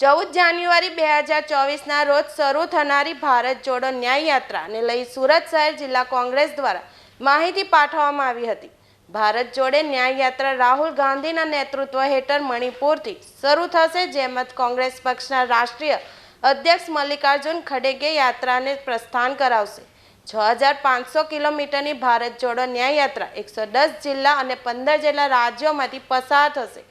ચૌદ જાન્યુઆરી બે હજાર ચોવીસના રોજ શરૂ થનારી ભારત જોડો ન્યાય યાત્રાને લઈ સુરત શહેર જિલ્લા કોંગ્રેસ દ્વારા માહિતી પાઠવવામાં આવી હતી. ભારત જોડે ન્યાય યાત્રા રાહુલ ગાંધીના નેતૃત્વ હેઠળ મણિપુરથી શરૂ થશે, જેમાં કોંગ્રેસ પક્ષના રાષ્ટ્રીય અધ્યક્ષ મલ્લિકાર્જુન ખડેગે યાત્રાને પ્રસ્થાન કરાવશે. છ હજાર પાંચસો કિલોમીટરની ભારત જોડો ન્યાય યાત્રા એકસો દસ જિલ્લા અને પંદર જેટલા રાજ્યોમાંથી પસાર થશે.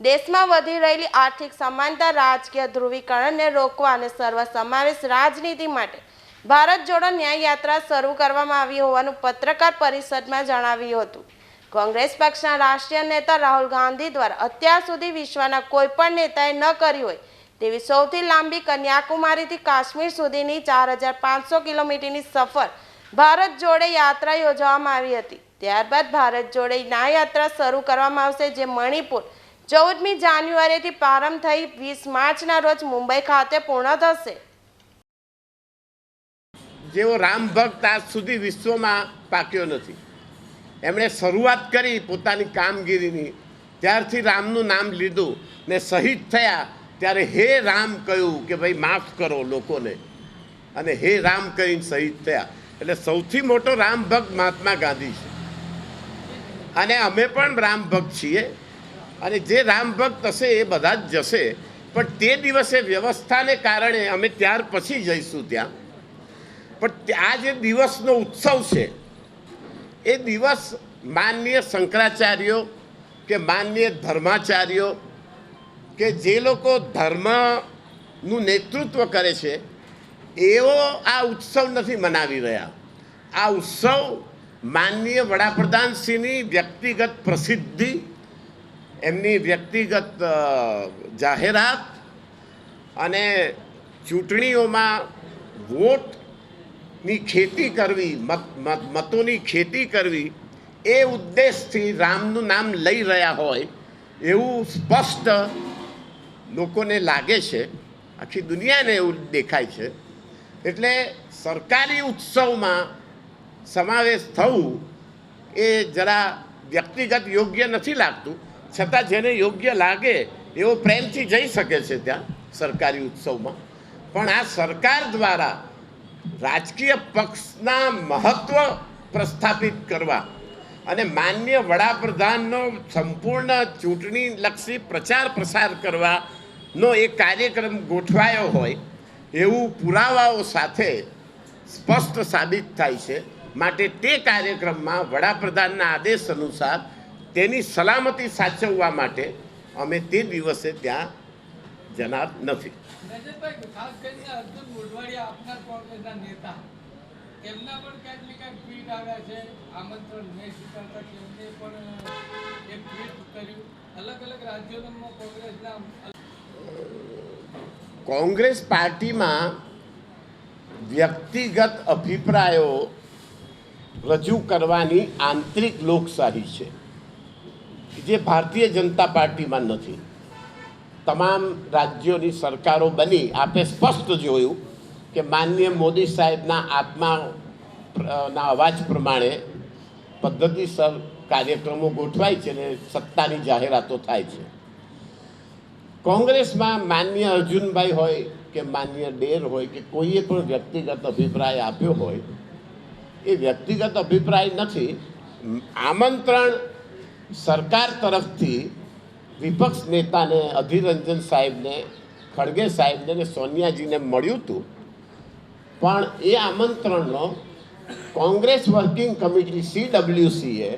દેશમાં વધી રહેલી આર્થિક સમાનતા, રાજકીય ધ્રુવીકરણને રોકવા અને સર્વસમાવેશ રાજનીતિ માટે ભારત જોડો ન્યાય યાત્રા શરૂ કરવામાં આવી હોવાનું પત્રકાર પરિષદમાં જણાવ્યું હતું. કોંગ્રેસ પક્ષના રાષ્ટ્રીય નેતા રાહુલ ગાંધી દ્વારા અત્યાર સુધી વિશ્વના કોઈ પણ નેતાએ ન કરી હોય તેવી સૌથી લાંબી કન્યાકુમારીથી કાશ્મીર સુધીની ચાર હજાર પાંચસો કિલોમીટરની સફર ભારત જોડે યાત્રા યોજવામાં આવી હતી. ત્યારબાદ ભારત જોડે ન્યાય યાત્રા શરૂ કરવામાં આવશે, જે મણિપુર ચૌદમી જાન્યુઆરીથી પ્રારંભ થઈ વીસ માર્ચના રોજ મુંબઈ ખાતે પૂર્ણ થશે. જેવો રામ ભક્ત આજ સુધી વિશ્વમાં પાક્યો નથી. એમણે શરૂઆત કરી પોતાની કામગીરીની. ત્યારથી રામનું નામ લીધું ને શહીદ થયા ત્યારે હે રામ કહ્યું કે ભાઈ માફ કરો લોકોને. અને હે રામ કહીને શહીદ થયા. એટલે સૌથી મોટો રામ ભક્ત મહાત્મા ગાંધી છે. અને અમે પણ રામ ભક્ત છીએ. અને જે રામ ભક્ત હશે એ બધા જ જશે. પણ તે દિવસે વ્યવસ્થાને કારણે અમે ત્યાર પછી જઈશું ત્યાં. પણ આ જે દિવસનો ઉત્સવ છે, એ દિવસ માનનીય શંકરાચાર્યો કે માનનીય ધર્માચાર્યો કે જે લોકો ધર્મનું નેતૃત્વ કરે છે એવો આ ઉત્સવ નથી મનાવી રહ્યા. આ ઉત્સવ માનનીય વડાપ્રધાનશ્રીની વ્યક્તિગત પ્રસિદ્ધિ એમની વ્યક્તિગત જાહેરાત અને ચૂંટણીઓમાં વોટની ખેતી કરવી, મત મત, મતોની ખેતી કરવી, એ ઉદ્દેશથી રામનું નામ લઈ રહ્યા હોય એવું સ્પષ્ટ લોકોને લાગે છે. આખી દુનિયાને એવું દેખાય છે. એટલે સરકારી ઉત્સવમાં સમાવેશ થવું એ જરા વ્યક્તિગત યોગ્ય નથી લાગતું. છતાં જેને યોગ્ય લાગે એવો પ્રેમથી જઈ શકે છે ત્યાં સરકારી ઉત્સવમાં. પણ આ સરકાર દ્વારા રાજકીય પક્ષના મહત્વ પ્રસ્થાપિત કરવા અને માન્ય વડાપ્રધાનનો સંપૂર્ણ ચૂંટણીલક્ષી પ્રચાર પ્રસાર કરવાનો એક કાર્યક્રમ ગોઠવાયો હોય એવું પુરાવાઓ સાથે સ્પષ્ટ સાબિત થાય છે. માટે તે કાર્યક્રમમાં વડાપ્રધાનના આદેશ અનુસાર તેની સલામતી સાચવવા માટે અમે તે દિવસે ત્યાં જનાર નથી. કોંગ્રેસ પાર્ટીમાં વ્યક્તિગત અભિપ્રાયો રજૂ કરવાની આંતરિક લોકશાહી છે. જે ભારતીય જનતા પાર્ટીમાં નથી. તમામ રાજ્યોની સરકારો બની આપે સ્પષ્ટ જોયું કે માનનીય મોદી સાહેબના આત્મા ના અવાજ પ્રમાણે પદ્ધતિસર કાર્યક્રમો ગોઠવાય છે અને સત્તાની જાહેરાતો થાય છે. કોંગ્રેસમાં માન્ય અર્જુનભાઈ હોય કે માન્ય ડેર હોય કે કોઈએ પણ વ્યક્તિગત અભિપ્રાય આપ્યો હોય, એ વ્યક્તિગત અભિપ્રાય નથી. આમંત્રણ સરકાર તરફથી વિપક્ષ નેતાને, અધિરંજન સાહેબને, ખડગે સાહેબને અને સોનિયાજીને મળ્યું હતું. પણ એ આમંત્રણનો કોંગ્રેસ વર્કિંગ કમિટી સીડબ્લ્યુસીએ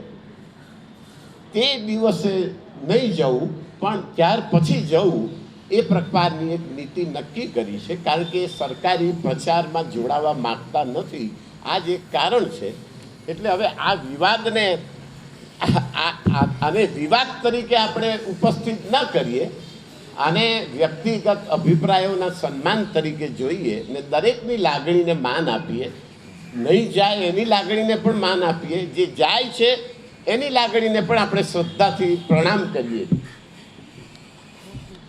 તે દિવસે નહીં જવું, પણ ત્યાર પછી જવું, એ પ્રકારની એક નીતિ નક્કી કરી છે. કારણ કે સરકારી પ્રચારમાં જોડાવા માગતા નથી. આ જ એક કારણ છે. એટલે હવે આ વિવાદને આને વિવાદ તરીકે આપણે ઉપસ્થિત ન કરીએ, આને વ્યક્તિગત અભિપ્રાયોના સન્માન તરીકે જોઈએ ને દરેકની લાગણીને માન આપીએ. નહીં જાય એની લાગણીને પણ માન આપીએ. જે જાય છે એની લાગણીને પણ આપણે શ્રદ્ધાથી પ્રણામ કરીએ.